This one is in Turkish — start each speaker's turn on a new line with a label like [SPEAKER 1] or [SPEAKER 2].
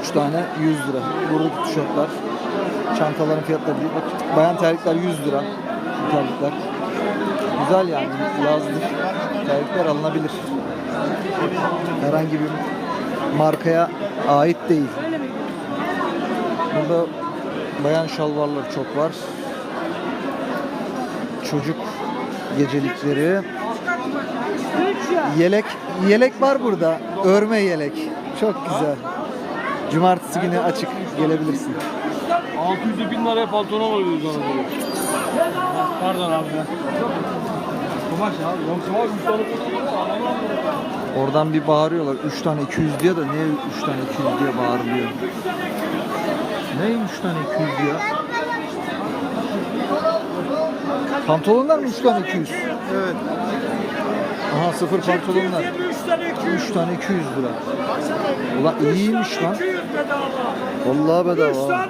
[SPEAKER 1] 3 tane 100 lira. Buradaki tişörtler, çantaların fiyatları değil. Bak bayan terlikler 100 lira. Terlikler. Güzel yani yazlık terlikler alınabilir. Herhangi bir markaya ait değil. Burada bayan şalvarları çok var. Çocuk gecelikleri. Yelek yelek var burada. Örme yelek. Çok güzel. Cumartesi günü açık gelebilirsin.
[SPEAKER 2] 600 bin liraya pantolon alıyoruz ona göre. Pardon abi. Kumaş abi. Yoksa var 100 tane.
[SPEAKER 1] Oradan bir bağırıyorlar. 3 tane 200 diyor da niye 3 tane 200 diye bağırılıyor? Neymiş 3 tane 200 diyor? Pantolonlar mı 3 tane 200?
[SPEAKER 3] Evet.
[SPEAKER 1] Aha sıfır pantolonlar. 3 tane 200 lira. Ulan iyiymiş lan. Vallahi bedava.